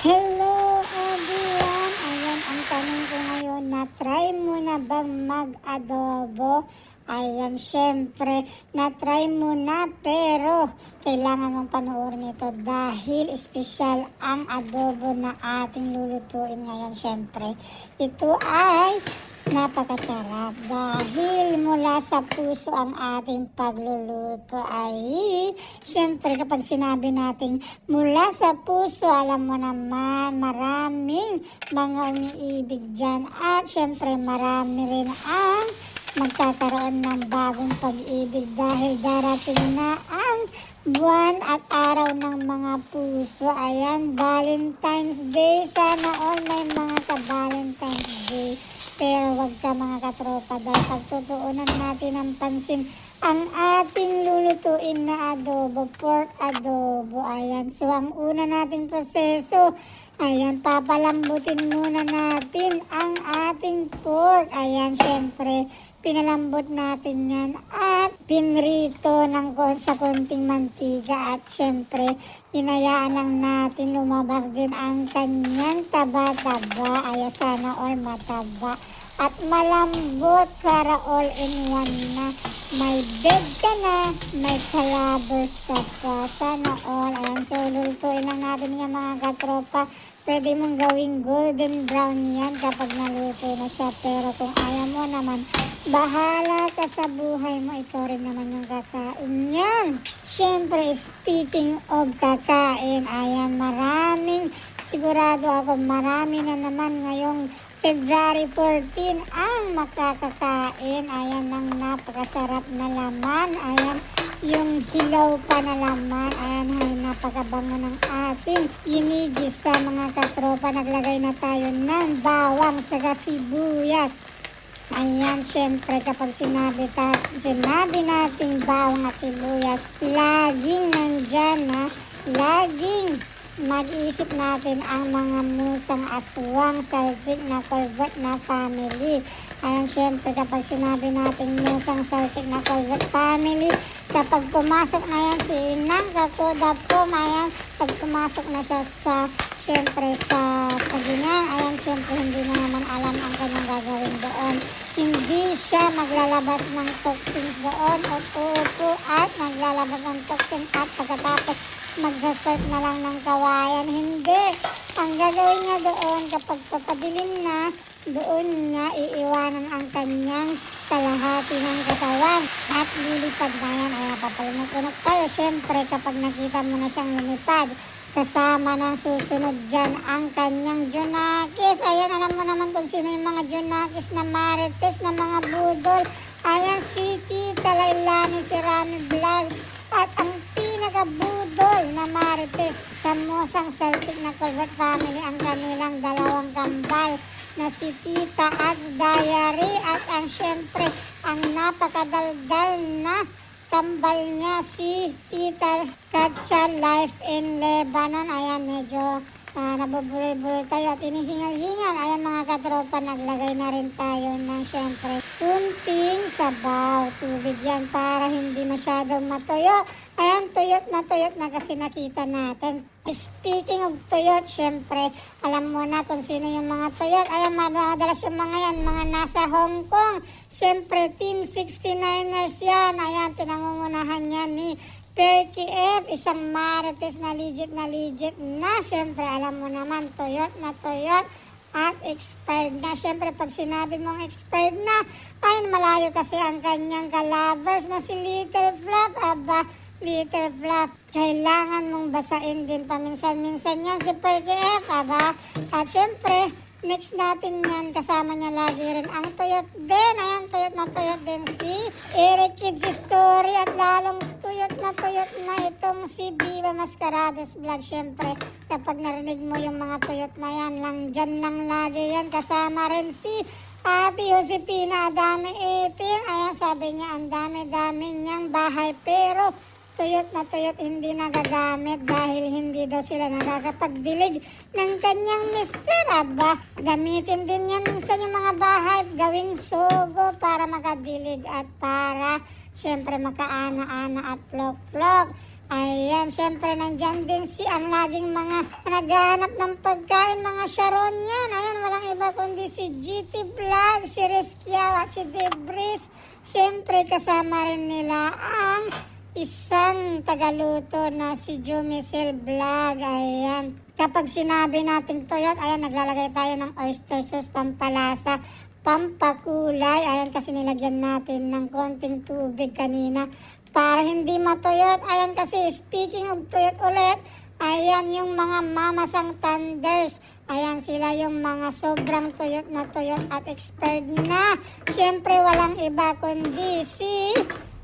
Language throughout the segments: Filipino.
Hello everyone! Ayan ang tanong ko ngayon na try mo na bang mag-adobo? Ayan, syempre, na-try mo na pero kailangan mong panoorin ito dahil espesyal ang adobo na ating lulutuin ngayon, syempre. Ito ay napakasarap dahil mula sa puso ang ating pagluluto ay syempre kapag sinabi nating mula sa puso alam mo naman maraming mga umiibig dyan at syempre marami rin ang magkakaroon ng bagong pag-ibig dahil darating na ang buwan at araw ng mga puso. Ayan, Valentine's Day. Sana all may mga ka-Valentine's Day. Pero wag ka mga katropa dahil pagtutuunan natin ang pansin ang ating lulutuin na adobo, pork adobo. Ayan, so ang una nating proseso, ayan, papalambutin muna natin ang ating pork. Ayan, syempre, pinalambot natin yan at pinrito ng sa konting mantiga at syempre hinayaan lang natin lumabas din ang kanyang taba-taba ay sana all mataba at malambot para all in one na. May bed ka na may calabers ka pa. Sana all ayan so lulutuin lang natin yung mga katropa. Pwede mong gawing golden brown yan kapag naluto na siya. Pero kung ayaw mo naman Bahala ka sa buhay mo, ikaw rin naman yung kakain yan. Siyempre, speaking of kakain, ayan, maraming, sigurado ako, marami na naman ngayong February 14 ang makakakain. Ayan, ng napakasarap na laman. Ayan, yung hilaw pa na laman. Ayan, ay napakabango ng ating inigis sa mga katropa. Naglagay na tayo ng bawang sa sibuyas. Ayan, syempre kapag sinabi, ta, sinabi nating bawang at sibuyas, laging nandyan na, laging mag-isip natin ang mga musang aswang saltik na Colbert na family. Ayan, syempre kapag sinabi natin musang saltik na Colbert family, kapag pumasok na yan si Inang Katuda po, ayan, pag pumasok na siya sa Siyempre sa, sa ganyan, ayan siyempre hindi na naman alam ang kanyang gagawin doon. Hindi siya maglalabas ng toxin doon o uupo at maglalabas ng toxin at pagkatapos magsastart na lang ng kawayan. Hindi. Ang gagawin niya doon kapag papadilim na, doon niya iiwanan ang kanyang kalahati ng katawan at lilipad na yan. Ayan, papalunok-lunok tayo. Siyempre kapag nakita mo na siyang lumipad, Kasama ng susunod dyan ang kanyang Junakis. Ayan, alam mo naman kung sino yung mga Junakis na marites na mga budol. Ayan, si Tita Lailani, si Rami Vlog. At ang pinaka-budol na marites sa Mosang Celtic na Colbert family ang kanilang dalawang kambal na si Tita Ads Diary at ang syempre ang napakadaldal na kambal niya si Tita Katcha Life in Lebanon. Ayan, medyo uh, nabubulol-bulol tayo at inihingal-hingal. Ayan mga katropa, naglagay na rin tayo ng syempre kunting sabaw. Tubig yan para hindi masyadong matuyo. Ayan, tuyot na tuyot na kasi nakita natin. Speaking of tuyot, syempre, alam mo na kung sino yung mga tuyot. Ayan, madalas yung mga yan, mga nasa Hong Kong. Syempre, Team 69ers yan. Ayan, pinangungunahan yan ni Perky F, isang marites na legit na legit na. Syempre, alam mo naman, tuyot na tuyot at expired na. Syempre, pag sinabi mong expired na, ay malayo kasi ang kanyang kalabers na si Little Flap. Aba, Little Flap, kailangan mong basain din paminsan-minsan yan si Perky F. Aba, at syempre, mix natin yan. Kasama niya lagi rin ang tuyot din. Ayan, tuyot na tuyot din si Eric Kids Story at lalong tuyot na tuyot na itong si Viva Mascarados Vlog. Siyempre, kapag narinig mo yung mga tuyot na yan, lang dyan lang lagi yan. Kasama rin si Ate Josepina, dami 18. Ayan, sabi niya, ang dami-dami niyang bahay. Pero, tuyot na tuyot hindi nagagamit dahil hindi daw sila nakakapagdilig ng kanyang mister. Aba, gamitin din yan minsan yung mga bahay, gawing sugo para makadilig at para syempre makaana-ana at plok-plok. Ayan, syempre nandyan din si ang laging mga naghahanap ng pagkain, mga Sharon yan. Ayan, walang iba kundi si GT Vlog, si Rizkia at si Debris. Syempre kasama rin nila ang isang tagaluto na si Jumicel Vlog. Ayan, kapag sinabi natin to yun, ayan, naglalagay tayo ng oyster sauce pampalasa, pampakulay. Ayan, kasi nilagyan natin ng konting tubig kanina para hindi matuyot. Ayan kasi, speaking of tuyot ulit, ayan yung mga mamasang thunders. Ayan sila yung mga sobrang tuyot na tuyot at expired na. Siyempre, walang iba kundi si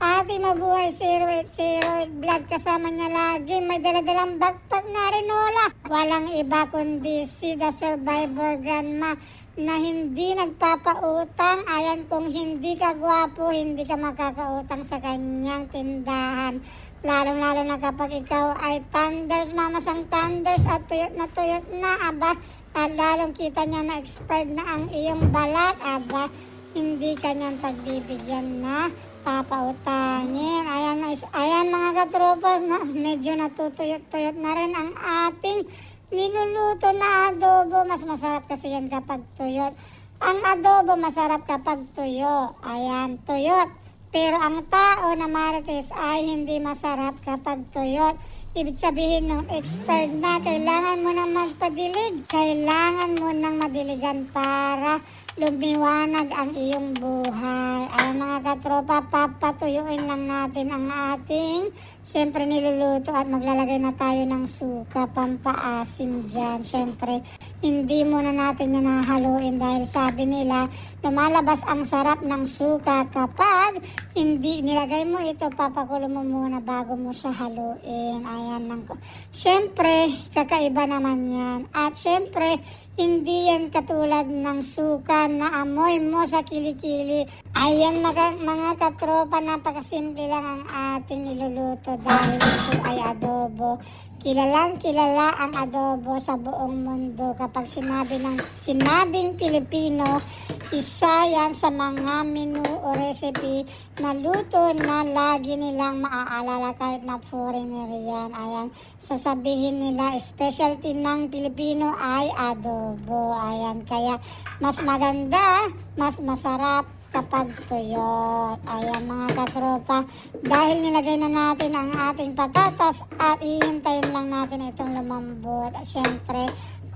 Ate Mabuhay 080 vlog kasama niya lagi. May daladalang backpack na rinola. Walang iba kundi si The Survivor Grandma na hindi nagpapautang. Ayan, kung hindi ka gwapo, hindi ka makakautang sa kanyang tindahan. Lalong-lalo na kapag ikaw ay thunders, mamasang thunders at tuyot na tuyot na, aba, lalong kita niya na expired na ang iyong balat, aba, hindi ka niyan pagbibigyan na papautangin. Ayan, ayan mga katropas, na, medyo natutuyot-tuyot na rin ang ating niluluto na adobo. Mas masarap kasi yan kapag tuyot. Ang adobo masarap kapag tuyo. Ayan, tuyot. Pero ang tao na marites ay hindi masarap kapag tuyot. Ibig sabihin nung expired na, kailangan mo nang magpadilig. Kailangan mo nang madiligan para lumiwanag ang iyong buhay. Ayan mga katropa, papatuyuin lang natin ang ating Siyempre niluluto at maglalagay na tayo ng suka, pampaasim dyan. Siyempre, hindi muna natin yan hahaluin dahil sabi nila, lumalabas ang sarap ng suka kapag hindi nilagay mo ito, papakulo mo muna bago mo siya haluin. Ayan lang. Siyempre, kakaiba naman yan. At siyempre, hindi yan katulad ng suka na amoy mo sa kilikili. Ayan mga, mga katropa, napakasimple lang ang ating niluluto dahil ito ay adobo. Kilalang kilala ang adobo sa buong mundo. Kapag sinabi ng sinabing Pilipino, isa yan sa mga menu o recipe na luto na lagi nilang maaalala kahit na foreigner yan. Ayan, sasabihin nila, specialty ng Pilipino ay adobo. Ayan, kaya mas maganda, mas masarap kapag tuyot. Ayan mga katropa, dahil nilagay na natin ang ating patatas at ihintayin lang natin itong lumambot. At syempre,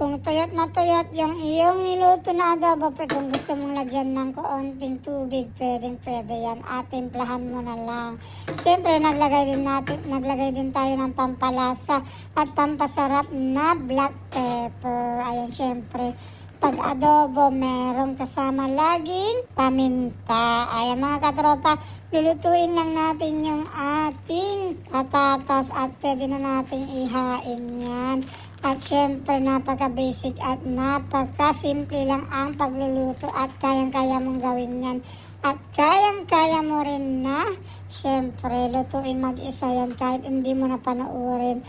kung tuyot na tuyot yung iyong niluto na adobo, pero kung gusto mong lagyan ng kaunting tubig, pwedeng pwede yan. At timplahan mo na lang. Syempre, naglagay din natin, naglagay din tayo ng pampalasa at pampasarap na black pepper. Ayan, syempre, pag adobo, meron kasama laging paminta. Ayan mga katropa, lulutuin lang natin yung ating patatas at pwede na nating ihain yan. At syempre, napaka-basic at napaka-simple lang ang pagluluto at kayang-kaya mong gawin yan. At kayang-kaya mo rin na, syempre, lutuin mag-isa yan kahit hindi mo na panoorin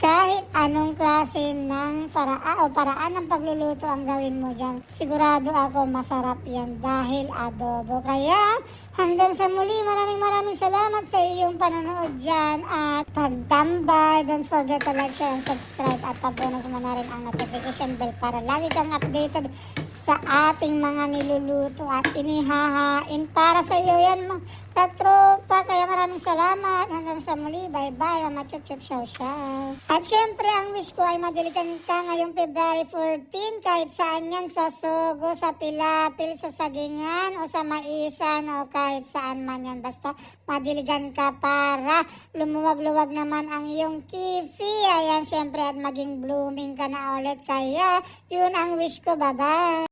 kahit anong klase ng paraan o paraan ng pagluluto ang gawin mo dyan, sigurado ako masarap yan dahil adobo. Kaya hanggang sa muli, maraming maraming salamat sa iyong panonood dyan at pagtambay. Don't forget to like, share, and subscribe at pabonus mo na rin ang notification bell para lagi kang updated sa ating mga niluluto at inihahain para sa iyo yan mga katropa. Kaya maraming salamat. Hanggang sa muli. Bye-bye. Mama chup chup chow chow. At syempre, ang wish ko ay madiligan ka ngayong February 14 kahit saan yan sa Sogo, sa Pilapil, sa Sagingan o sa Maisan o kahit saan man yan. Basta madiligan ka para lumuwag-luwag naman ang iyong kifi. Ayan, syempre, at maging blooming ka na ulit. Kaya, yun ang wish ko. Bye-bye.